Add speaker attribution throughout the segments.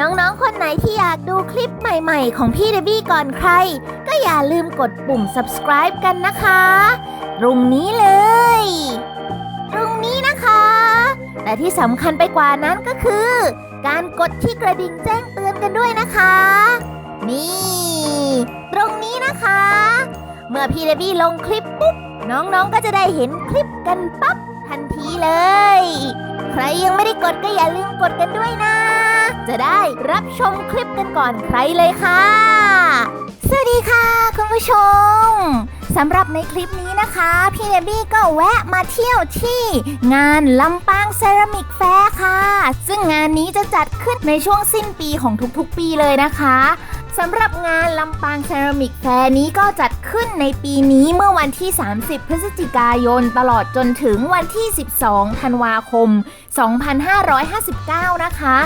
Speaker 1: น้องๆ คนไหนที่อยากดูคลิปใหม่ๆ ของพี่เดบี้ก่อนใคร ก็อย่าลืมกดปุ่ม subscribe กันนะคะตรงนี้เลยตรงนี้นะคะ แต่ที่สำคัญไปกว่านั้นก็คือ การกดที่กระดิ่งแจ้งเตือนกันด้วยนะคะ นี่ ตรงนี้นะคะ เมื่อพี่เดบี้ลงคลิปปุ๊บ น้องๆ ก็จะได้เห็นคลิปกันปั๊บ ทันทีเลย ใครยังไม่ได้กดก็อย่าลืมกดกันด้วยนะ จะได้รับชมคลิปกันก่อนใครเลยค่ะ สวัสดีค่ะ คุณผู้ชมสำหรับในคลิปนี้นะคะ พี่เดบี้ก็แวะมาเที่ยวที่งานลำปางเซรามิกแฟร์ค่ะ ซึ่งงานนี้จะจัดขึ้นในช่วงสิ้นปีของทุกๆปีเลยนะคะ สำหรับงานลำปางเซรามิกแฟร์นี้ก็จัดขึ้นในปีนี้เมื่อวันที่ 30 พฤศจิกายน ตลอดจนถึงวันที่ 12 ธันวาคม 2559 นะคะ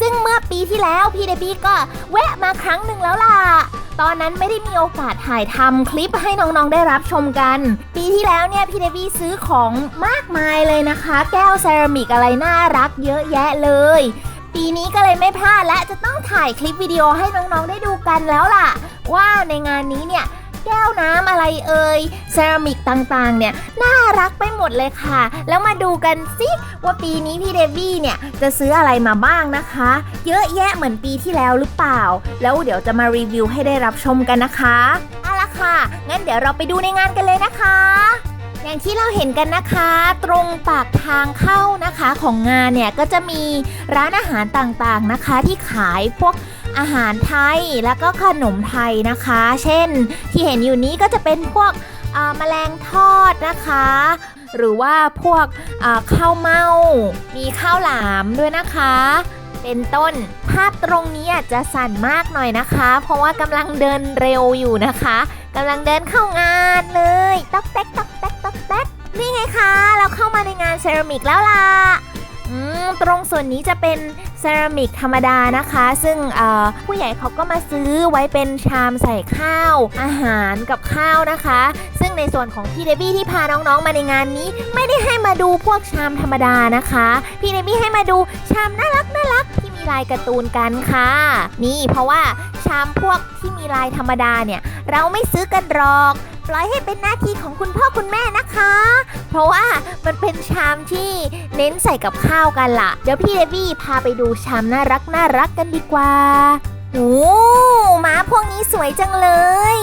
Speaker 1: ซึ่งเมื่อปีที่แล้วพี่เดบี้ก็แวะมาครั้งหนึ่งแล้วล่ะ ตอนนั้นไม่ได้มีโอกาสถ่ายทำคลิปให้น้องๆได้รับชมกัน ปีที่แล้วเนี่ยพี่เดบี้ซื้อของมากมายเลยนะคะ แก้วเซรามิกอะไรน่ารักเยอะแยะเลย ปีนี้ก็เลยไม่พลาดและจะต้องถ่ายคลิปวิดีโอให้น้องๆได้ดูกันแล้วล่ะ ว่าในงานนี้เนี่ยแก้วน้ำอะไรเอ่ยเซรามิกต่างๆ เนี่ย น่ารักไปหมดเลยค่ะ แล้วมาดูกันสิว่าปีนี้พี่เดวี่เนี่ย จะซื้ออะไรมาบ้างนะคะ เยอะแยะเหมือนปีที่แล้วหรือเปล่า แล้วเดี๋ยวจะมารีวิวให้ได้รับชมกันนะคะเอาละค่ะ งั้นเดี๋ยวเราไปดูในงานกันเลยนะคะ อย่างที่เราเห็นกันนะคะ ตรงปากทางเข้านะคะของงานเนี่ยก็จะมีร้านอาหารต่างๆนะคะ ที่ขายพวกอาหารไทยแล้วก็ขนมไทยนะคะ เช่นที่เห็นอยู่นี้ก็จะเป็นพวกแมลงทอดนะคะ หรือว่าพวกข้าวเม่ามีข้าวหลามด้วยนะคะ เป็นต้นภาพตรงนี้อาจจะสั่นมากหน่อยนะคะ เพราะว่ากำลังเดินเร็วอยู่นะคะกำลังเดินเข้างานเลยต๊อกแต๊กต๊อก นี่ไงคะ เราเข้ามาในงานเซรามิกแล้วล่ะอืมตรงส่วนนี้จะเป็นเซรามิกธรรมดานะคะ ซึ่งผู้ใหญ่เขาก็มาซื้อไว้เป็นชามใส่ข้าว อาหารกับข้าวนะคะ ซึ่งในส่วนของพี่เดบี้ที่พาน้องๆมาในงานนี้ ไม่ได้ให้มาดูพวกชามธรรมดานะคะ พี่เดบี้ให้มาดูชามน่ารักน่ารักที่มีลายการ์ตูนกันค่ะ นี่เพราะว่าชามพวกที่มีลายธรรมดาเนี่ยเราไม่ซื้อกันหรอก ปล่อยให้เป็นหน้าที่ของคุณพ่อคุณแม่นะคะ เพราะว่ามันเป็นชามที่เน้นใส่กับข้าวกันล่ะ เดี๋ยวพี่เดบี้พาไปดูชามน่ารักน่ารักกันดีกว่าโอ้หมาพวกนี้สวยจังเลย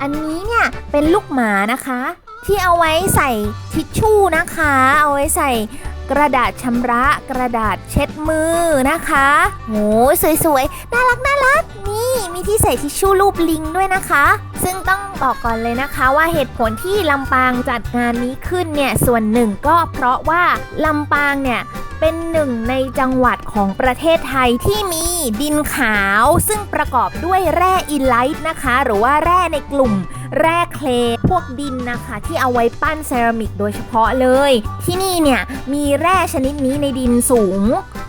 Speaker 1: อันนี้เนี่ยเป็นลูกหมานะคะ ที่เอาไว้ใส่ทิชชู่นะคะ เอาไว้ใส่ กระดาษชำระกระดาษเช็ดมือนะคะโหสวยๆ น่ารักน่ารัก นี่มีที่ใส่ทิชชู่รูปลิงด้วยนะคะ ซึ่งต้องบอกก่อนเลยนะคะว่าเหตุผลที่ลำปางจัดงานนี้ขึ้นเนี่ยส่วนหนึ่งก็เพราะว่าลำปางเนี่ยเป็นหนึ่งในจังหวัดของประเทศไทยที่มีดินขาว ซึ่งประกอบด้วยแร่อินไลท์นะคะ หรือว่าแร่ในกลุ่ม แร่เคลพวกดินนะคะ ที่เอาไว้ปั้นเซรามิกโดยเฉพาะเลย ที่นี่เนี่ยมีแร่ชนิดนี้ในดินสูง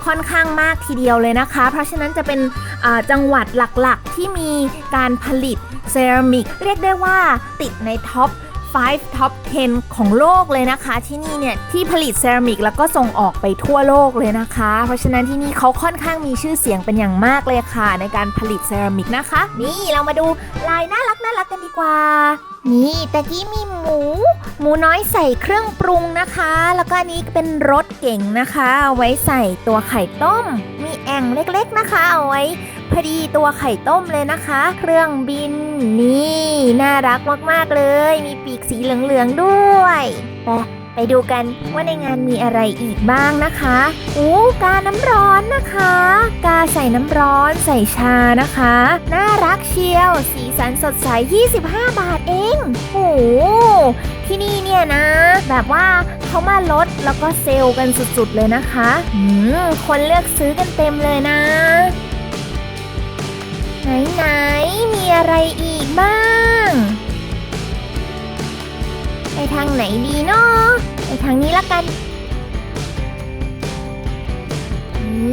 Speaker 1: ค่อนข้างมากทีเดียวเลยนะคะ เพราะฉะนั้นจะเป็นจังหวัดหลักๆ ที่มีการผลิตเซรามิก เรียกได้ว่าติดในท็อป 5 Top 10 ของโลกเลยนะคะ ที่นี่เนี่ยที่ผลิตเซรามิกแล้วก็ส่งออกไปทั่วโลกเลยนะคะ เพราะฉะนั้นที่นี่เขาค่อนข้างมีชื่อเสียงเป็นอย่างมากเลยค่ะ ในการผลิตเซรามิกนะคะ นี่เรามาดูลายน่ารักน่ารักกันดีกว่านี่ตะกี้มีหมู หมูน้อยใส่เครื่องปรุงนะคะ แล้วก็อันนี้เป็นรถเก๋งนะคะเอาไว้ใส่ตัวไข่ต้ม มีแอ่งเล็กๆนะคะเอาไว้พอดีตัวไข่ต้มเลยนะคะ เครื่องบินนี่น่ารักมากๆเลย มีปีกสีเหลืองๆด้วยไปไปดูกันว่าในงานมีอะไรอีกบ้างนะคะอู้กาน้ำร้อนนะคะ กาใส่น้ำร้อนใส่ชานะคะ น่ารักเชียว สีสันสดใส 25 บาทเองโอ้ ที่นี่เนี่ยนะ แบบว่าเขามาลดแล้วก็เซลล์กันสุดๆเลยนะคะอืมคนเลือกซื้อกันเต็มเลยนะ ไหนๆมีอะไรอีกบ้าง ไปทางไหนดีเนาะไปทางนี้ละกัน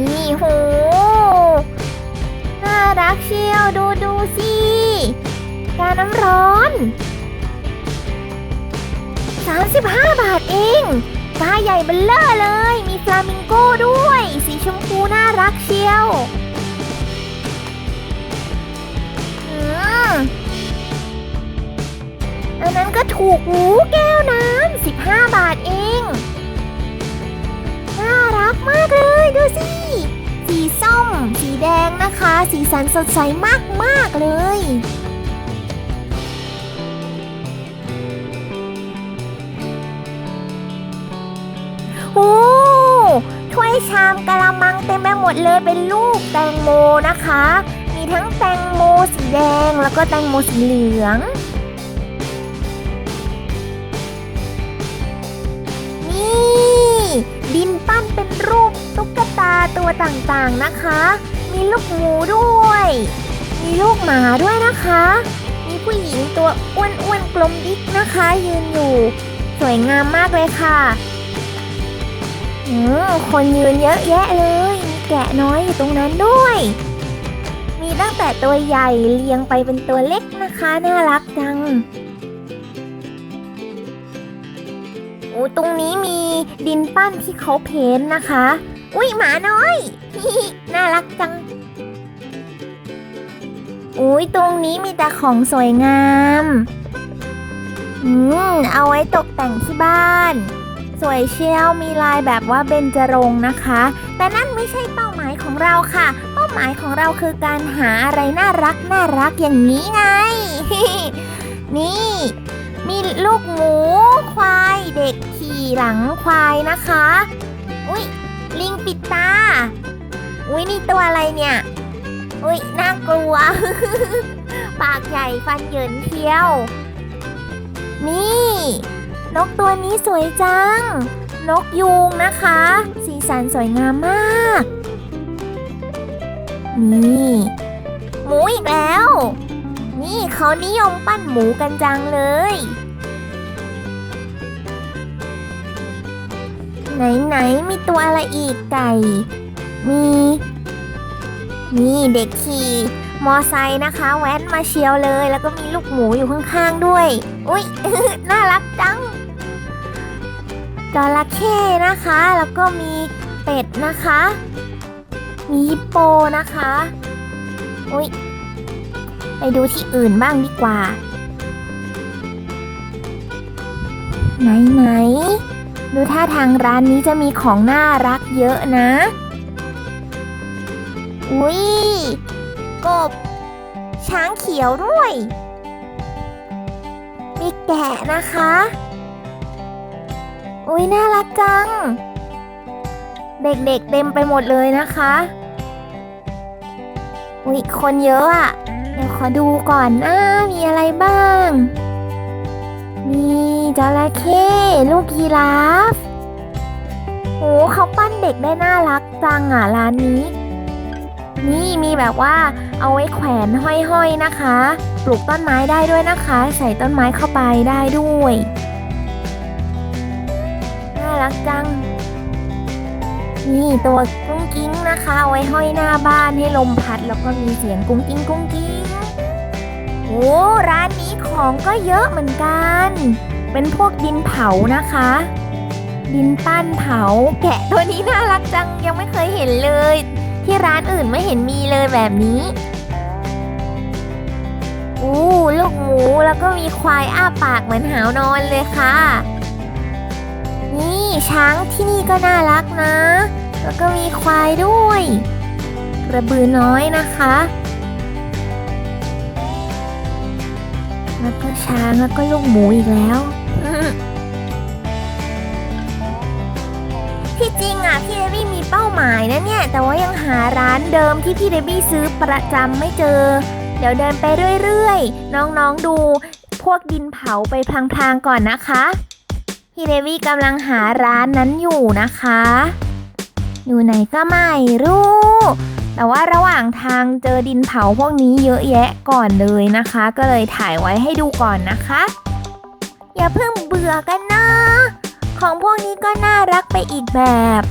Speaker 1: นี่โหน่ารักเชียวดูดูสิกาน้ำร้อน 35 บาทเองปลาใหญ่เบลเลอร์เลย มีฟลามิงโก้ด้วย สีชมพูน่ารักเชียวอันนั้นก็ถูกหูแก้วน้ำ15 บาทเอง น่ารักมากเลย ดูสิ สีส้ม สีแดงนะคะ สีสันสดใสมาก ๆ เลย โอ้ถ้วยชามกะละมังเต็มไปหมดเลยเป็นลูกแตงโมนะคะ มีทั้งแตงโมสีแดงแล้วก็แตงโมสีเหลือง นี่ ดินปั้นเป็นรูปตุ๊กตาตัวต่างๆนะคะ มีลูกหมูด้วย มีลูกหมาด้วยนะคะ มีผู้หญิงตัวอ้วนๆกลมดิ๊กนะคะ ยืนอยู่ สวยงามมากเลยค่ะ อืมคนยืนเยอะแยะเลย มีแกะน้อยอยู่ตรงนั้นด้วย มีตั้งแต่ตัวใหญ่เรียงไปเป็นตัวเล็กนะคะ น่ารักจังโอ้ตรงนี้มีดินปั้นที่เขาเพ้นนะคะ อุ้ยหมาน้อย น่ารักจังอุ้ยตรงนี้มีแต่ของสวยงาม อืม เอาไว้ตกแต่งที่บ้าน สวยเชียวมีลายแบบว่าเบญจรงค์นะคะ แต่นั่นไม่ใช่เป้าหมายของเราค่ะ เป้าหมายของเราคือการหาอะไรน่ารักน่ารักอย่างนี้ไง นี่ มีลูกหมู ควายเด็กขี่หลังควายนะคะ อุ้ยลิงปิดตา อุ้ยนี่ตัวอะไรเนี่ย อุ้ยน่ากลัว ปากใหญ่ฟันเหยินเที่ยว นี่ นกตัวนี้สวยจัง นกยูงนะคะ สีสันสวยงามมาก นี่หมูอีกแล้ว นี่เขานิยมปั้นหมูกันจังเลย ไหนไหนมีตัวอะไรอีกไก่ มีนี่เด็กขี่มอไซค์นะคะ แว้นมาเชียวเลย แล้วก็มีลูกหมูอยู่ข้างๆด้วย อุ้ยน่ารักจัง จระเข้นะคะ แล้วก็มีเป็ดนะคะ มีฮิปโปนะคะอุ้ยไปดูที่อื่นบ้างดีกว่า ไหนไหนดูท่าทางร้านนี้จะมีของน่ารักเยอะนะ อุ้ยกบ ช้างเขียวด้วย มีแกะนะคะ อุ้ยน่ารักจัง เด็กๆเต็มไปหมดเลยนะคะ อุ้ยคนเยอะอะเดี๋ยวขอดูก่อนนะมีอะไรบ้าง มีจระเข้ลูกยีราฟโอ้เขาปั้นเด็กได้น่ารักจังอะร้านนี้ นี่มีแบบว่าเอาไว้แขวนห้อยๆนะคะ ปลูกต้นไม้ได้ด้วยนะคะ ใส่ต้นไม้เข้าไปได้ด้วย รักจัง นี่ตัวกุ้งกิ้งนะคะเอาไว้ห้อยหน้าบ้านให้ลมพัด แล้วก็มีเสียงกุ้งกิ้งกุ้งกิ้งโอ้ร้านนี้ของก็เยอะเหมือนกัน เป็นพวกดินเผานะคะ ดินปั้นเผา แกะตัวนี้น่ารักจังยังไม่เคยเห็นเลย ที่ร้านอื่นไม่เห็นมีเลยแบบนี้อู้ลูกหมูแล้วก็มีควายอ้าปากเหมือนหาวนอนเลยค่ะ นี่ช้างที่นี่ก็น่ารักนะ แล้วก็มีควายด้วย กระบือน้อยนะคะ แล้วก็ช้างแล้วก็ลูกหมูอีกแล้ว ที่จริงอะพี่เดบี้มีเป้าหมายนะเนี่ย แต่ว่ายังหาร้านเดิมที่พี่เดบี้ซื้อประจำไม่เจอ เดี๋ยวเดินไปเรื่อยๆ น้องๆดูพวกดินเผาไปพลางๆก่อนนะคะ พี่เดวี่กำลังหาร้านนั้นอยู่นะคะ อยู่ไหนก็ไม่รู้ แต่ว่าระหว่างทางเจอดินเผาพวกนี้เยอะแยะก่อนเลยนะคะ ก็เลยถ่ายไว้ให้ดูก่อนนะคะ อย่าเพิ่งเบื่อกันนะ ของพวกนี้ก็น่ารักไปอีกแบบ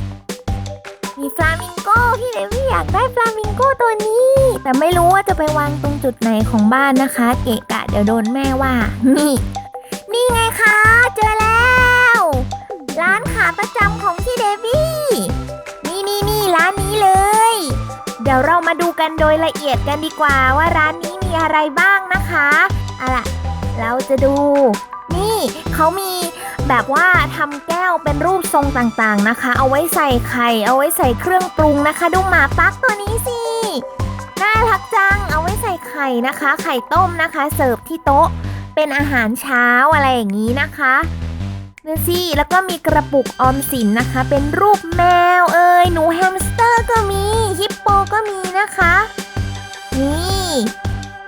Speaker 1: มีฟลามิงโก้พี่เดวี่อยากได้ฟลามิงโก้ตัวนี้ แต่ไม่รู้ว่าจะไปวางตรงจุดไหนของบ้านนะคะ เกะกะเดี๋ยวโดนแม่ว่า นี่ นี่ไงคะ เจอแล้ว ร้านขาประจำของพี่เดวี่นี่นี่นี่ร้านนี้เลย เดี๋ยวเรามาดูกันโดยละเอียดกันดีกว่าว่าร้านนี้มีอะไรบ้างนะคะเอาล่ะ เราจะดู นี่เขามีแบบว่าทำแก้วเป็นรูปทรงต่างๆนะคะ เอาไว้ใส่ไข่ เอาไว้ใส่เครื่องปรุงนะคะ ดูหมาปักตัวนี้สิ น่ารักจัง เอาไว้ใส่ไข่นะคะ ไข่ต้มนะคะ เสิร์ฟที่โต๊ะ เป็นอาหารเช้าอะไรอย่างนี้นะคะ ดูสิแล้วก็มีกระปุกออมสินนะคะ เป็นรูปแมวเอ้ยหนูแฮมสเตอร์ก็มีฮิปโปก็มีนะคะ นี่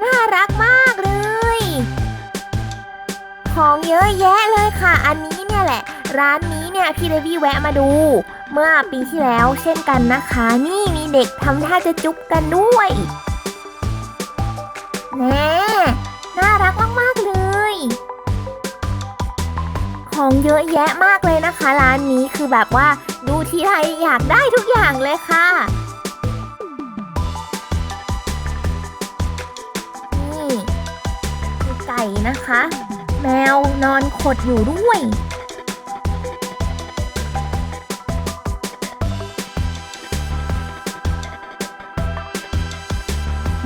Speaker 1: น่ารักมากเลย ของเยอะแยะเลยค่ะ อันนี้เนี่ยแหละ ร้านนี้เนี่ยพี่เดวี่แวะมาดู เมื่อปีที่แล้วเช่นกันนะคะ นี่มีเด็กทำท่าจะจุ๊บกันด้วยแน่น่ารักมาก ของเยอะแยะมากเลยนะคะ ร้านนี้คือแบบว่าดูทีไรอยากได้ทุกอย่างเลยค่ะ นี่มีไก่นะคะ แมวนอนขดอยู่ด้วย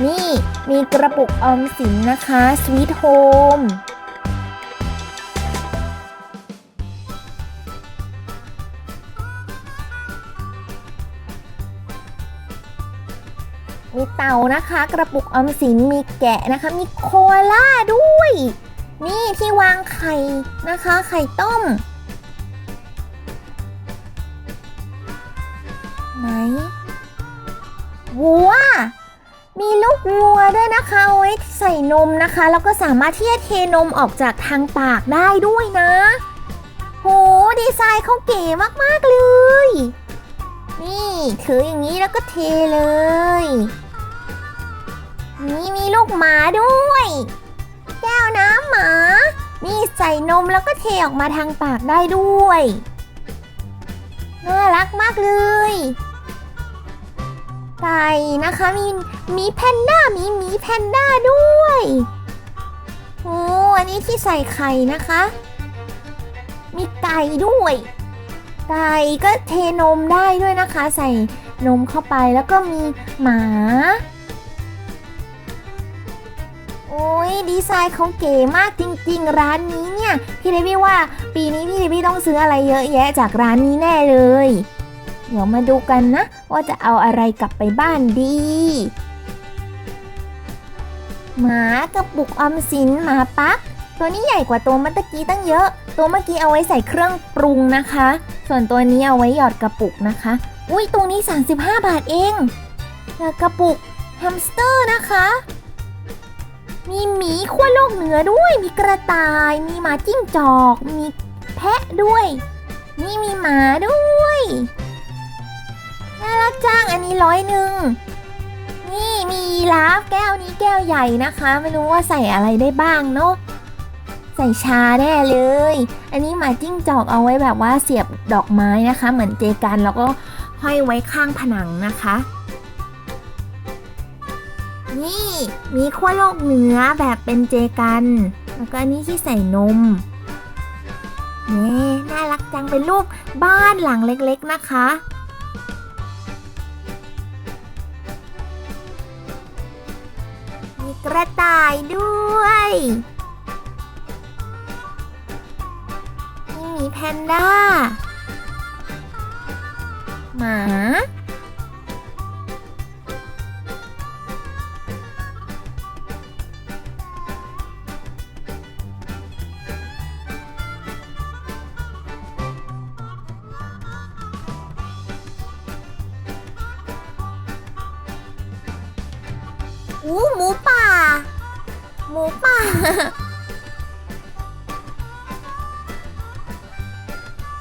Speaker 1: นี่มีกระปุกออมสินนะคะ Sweet Home านะคะ กระปุกออมสินมีแกะนะคะ มีโคล่าด้วย นี่ที่วางไข่นะคะ ไข่ต้ม ไหนวัว มีลูกวัวด้วยนะคะเอาไว้ใส่นมนะคะ แล้วก็สามารถที่จะเทนมออกจากทางปากได้ด้วยนะโหดีไซน์เขาเก๋มาก ๆ เลย นี่ ถืออย่างนี้แล้วก็เทเลย นี่มีลูกหมาด้วย แก้วน้ำหมา นี่ใส่นมแล้วก็เทออกมาทางปากได้ด้วย น่ารักมากเลยไก่นะคะมีมีแพนด้ามีหมีแพนด้าด้วยโอ้อันนี้ที่ใส่ไข่นะคะ มีไก่ด้วย ไก่ก็เทนมได้ด้วยนะคะ ใส่นมเข้าไปแล้วก็มีหมา โอ้ยดีไซน์เขาเก๋มากจริง ๆ ร้านนี้เนี่ย พี่เดวี่ว่าปีนี้พี่เดวี่ต้องซื้ออะไรเยอะแยะจากร้านนี้แน่เลย เดี๋ยวมาดูกันนะ ว่าจะเอาอะไรกลับไปบ้านดีหมากระปุกออมสินหมาปัก ตัวนี้ใหญ่กว่าตัวเมื่อกี้ตั้งเยอะ ตัวเมื่อกี้เอาไว้ใส่เครื่องปรุงนะคะ ส่วนตัวนี้เอาไว้หยอดกระปุกนะคะ อุ้ยตัวนี้ 35 บาทเองกระปุกแฮมสเตอร์นะคะ มีหมีขั้วโลกเหนือด้วย มีกระต่าย มีหมาจิ้งจอก มีแพะด้วย นี่มีหมาด้วย น่ารักจัง อันนี้ร้อยหนึ่ง นี่มียีราฟแก้วนี้แก้วใหญ่นะคะ ไม่รู้ว่าใส่อะไรได้บ้างเนาะ ใส่ชาแน่เลย อันนี้หมาจิ้งจอกเอาไว้แบบว่าเสียบดอกไม้นะคะ เหมือนเจกันแล้วก็ห้อยไว้ข้างผนังนะคะ นี่ มีขั้วโลกเหนือแบบเป็นเจกัน แล้วก็อันนี้ที่ใส่นมนี่น่ารักจังเป็นรูปบ้านหลังเล็กๆนะคะ มีกระต่ายด้วยมีแพนด้า หมา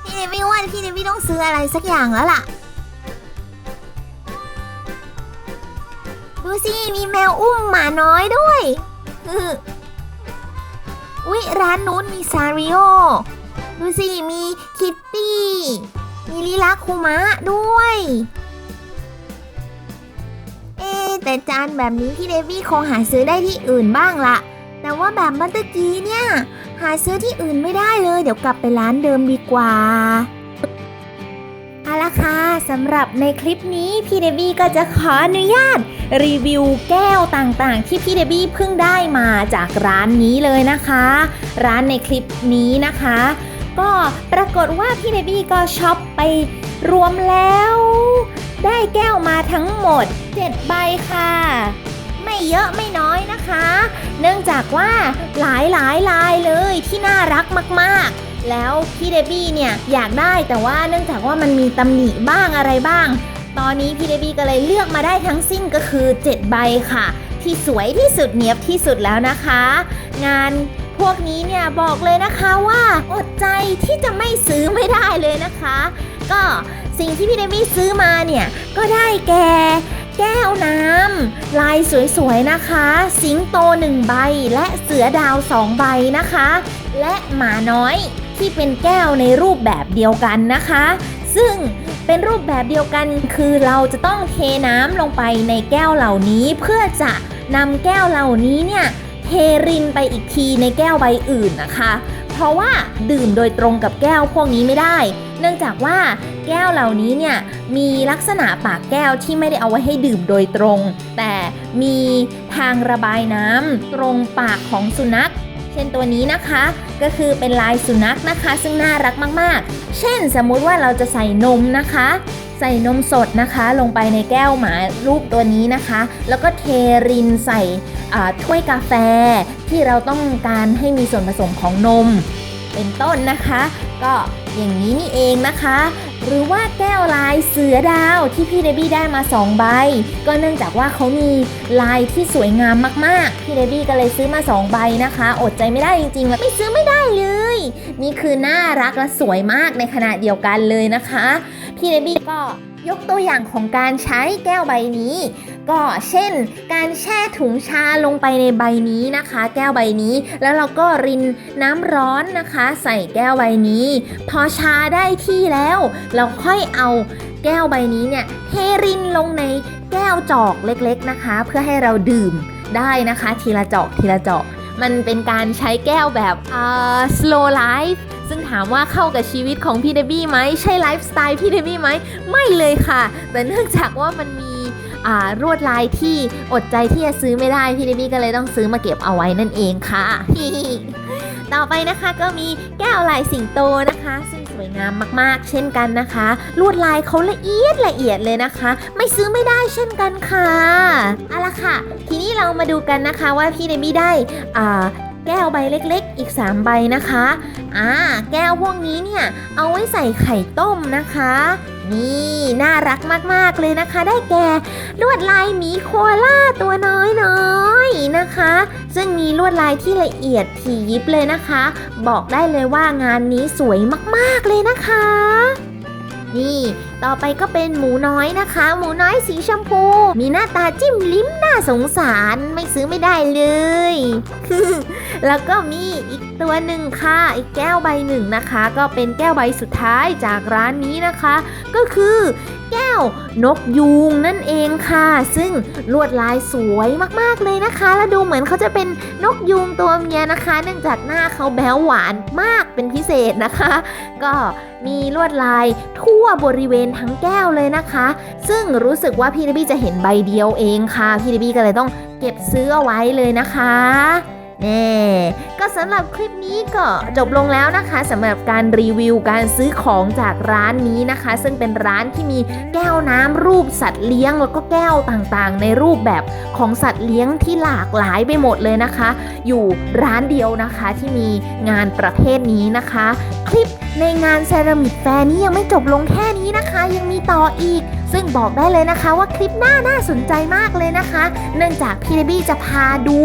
Speaker 1: พี่เดวี่ว่าพี่เดวี่ต้องซื้ออะไรสักอย่างแล้วล่ะ ดูสิ มีแมวอุ้มหมาน้อยด้วยอุ๊ย ร้านนู้นมีซาริโอ ดูสิ มีคิตตี้ มีลิลาคุมะด้วย เอ๊แต่จานแบบนี้พี่เดวี่คงหาซื้อได้ที่อื่นบ้างละ แต่ว่าแบบเมื่อกี้เนี่ย หาซื้อที่อื่นไม่ได้เลย เดี๋ยวกลับไปร้านเดิมดีกว่าเอาละค่ะสำหรับในคลิปนี้พี่เดบี้ก็จะขออนุญาต รีวิวแก้วต่างๆ ที่พี่เดบี้เพิ่งได้มาจากร้านนี้เลยนะคะ ร้านในคลิปนี้นะคะ ก็ปรากฏว่าพี่เดบี้ก็ช็อปไปรวมแล้ว ได้แก้วมาทั้งหมด 7 ใบค่ะ ไม่เยอะไม่น้อยนะคะ เนื่องจากว่าหลายหลายลายเลยที่น่ารักมากๆ แล้วพี่เดบี้เนี่ยอยากได้แต่ว่าเนื่องจากว่ามันมีตำหนิบ้างอะไรบ้าง ตอนนี้พี่เดบี้ก็เลยเลือกมาได้ทั้งสิ้นก็คือ 7 ใบค่ะ ที่สวยที่สุดเนียบที่สุดแล้วนะคะ งานพวกนี้เนี่ยบอกเลยนะคะว่าอดใจที่จะไม่ซื้อไม่ได้เลยนะคะ ก็สิ่งที่พี่เดมี่ซื้อมาเนี่ยก็ได้แก่ แก้วน้ำลายสวยๆนะคะ สิงโตหนึ่งใบและเสือดาวสองใบนะคะ และหมาน้อยที่เป็นแก้วในรูปแบบเดียวกันนะคะ ซึ่งเป็นรูปแบบเดียวกันคือเราจะต้องเทน้ำลงไปในแก้วเหล่านี้เพื่อจะนำแก้วเหล่านี้เนี่ยเทรินไปอีกทีในแก้วใบอื่นนะคะ เพราะว่าดื่มโดยตรงกับแก้วพวกนี้ไม่ได้ เนื่องจากว่าแก้วเหล่านี้เนี่ยมีลักษณะปากแก้วที่ไม่ได้เอาไว้ให้ดื่มโดยตรง แต่มีทางระบายน้ำตรงปากของสุนัข เช่นตัวนี้นะคะก็คือเป็นลายสุนัขนะคะ ซึ่งน่ารักมากๆ เช่นสมมุติว่าเราจะใส่นมนะคะ ใส่นมสดนะคะลงไปในแก้วหมารูปตัวนี้นะคะ แล้วก็เทรินใส่ถ้วยกาแฟที่เราต้องการให้มีส่วนผสมของนม เป็นต้นนะคะ ก็อย่างนี้นี่เองนะคะ หรือว่าแก้วลายเสือดาวที่พี่เดบี้ได้มา 2 ใบ ก็เนื่องจากว่าเขามีลายที่สวยงามมากๆ พี่เดบี้ก็เลยซื้อมา 2 ใบนะคะ อดใจไม่ได้จริงๆไม่ซื้อไม่ได้เลย นี่คือน่ารักและสวยมากในขณะเดียวกันเลยนะคะ พี่เดบี้ก็ยกตัวอย่างของการใช้แก้วใบนี้ ก็เช่น การแช่ถุงชาลงไปในใบนี้นะคะ แก้วใบนี้ แล้วเราก็รินน้ำร้อนนะคะ ใส่แก้วใบนี้ พอชาได้ที่แล้ว เราค่อยเอาแก้วใบนี้เนี่ยเทรินลงในแก้วจอกเล็กๆนะคะ เพื่อให้เราดื่มได้นะคะ ทีละจอกทีละจอก มันเป็นการใช้แก้วแบบอ่า slow life ซึ่งถามว่าเข้ากับชีวิตของพี่เดบี้ไหมใช่ไลฟ์สไตล์พี่เดบี้ไหมไม่เลยค่ะ แต่เนื่องจากว่ามันมี รวดลายที่อดใจที่จะซื้อไม่ได้พี่เดบี้ก็เลยต้องซื้อมาเก็บเอาไว้นั่นเองค่ะ ต่อไปนะคะก็มีแก้วลายสิงโตนะคะ ซึ่งสวยงามมากๆ เช่นกันนะคะ ลวดลายเขาละเอียดละเอียดเลยนะคะ ไม่ซื้อไม่ได้เช่นกันค่ะเอาละค่ะ ทีนี้เรามาดูกันนะคะว่าพี่เดบี้ได้อ่าแก้วใบเล็กๆ อีก 3 ใบนะคะ อ่า แก้วพวกนี้เนี่ย เอาไว้ใส่ไข่ต้มนะคะ นี่น่ารักมากๆเลยนะคะ ได้แก่ลวดลายหมีโคล่าตัวน้อยๆนะคะ ซึ่งมีลวดลายที่ละเอียดถี่ยิบเลยนะคะ บอกได้เลยว่างานนี้สวยมากๆเลยนะคะ นี่ ต่อไปก็เป็นหมูน้อยนะคะ หมูน้อยสีชมพู มีหน้าตาจิ้มลิ้มน่าสงสารไม่ซื้อไม่ได้เลย แล้วก็มีอีกตัวหนึ่งค่ะ อีกแก้วใบหนึ่งนะคะ ก็เป็นแก้วใบสุดท้ายจากร้านนี้นะคะ ก็คือแก้วนกยูงนั่นเองค่ะ ซึ่งลวดลายสวยมากๆเลยนะคะ แล้วดูเหมือนเขาจะเป็นนกยูงตัวเมียนะคะ เนื่องจากหน้าเขาแบ้วหวานมากเป็นพิเศษนะคะ ก็มีลวดลายทั่วบริเวณทั้งแก้วเลยนะคะ ซึ่งรู้สึกว่าพี่เดบี้จะเห็นใบเดียวเองค่ะ พี่เดบี้ก็เลยต้องเก็บซื้อเอาไว้เลยนะคะแน่ก็สำหรับคลิปนี้ก็จบลงแล้วนะคะสำหรับการรีวิวการซื้อของจากร้านนี้นะคะ ซึ่งเป็นร้านที่มีแก้วน้ำรูปสัตว์เลี้ยงแล้วก็แก้วต่างๆ ในรูปแบบของสัตว์เลี้ยงที่หลากหลายไปหมดเลยนะคะ อยู่ร้านเดียวนะคะที่มีงานประเภทนี้นะคะ คลิปในงานเซรามิกแฟร์นี้ยังไม่จบลงแค่นี้นะคะ ยังมีต่ออีก ซึ่งบอกได้เลยนะคะว่าคลิปหน้าน่าสนใจมากเลยนะคะ เนื่องจากพี่เดบี้จะพาดู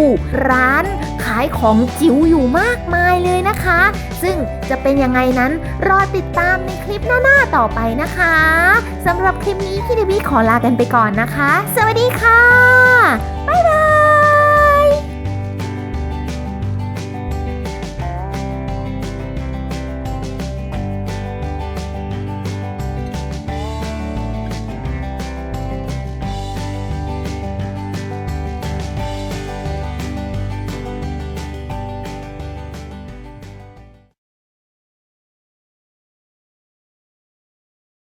Speaker 1: ร้านขายของจิ๋วอยู่มากมายเลยนะคะ ซึ่งจะเป็นยังไงนั้นรอติดตามในคลิปหน้าๆต่อไปนะคะสำหรับคลิปนี้พี่เดบี้ขอลากันไปก่อนนะคะ สวัสดีค่ะ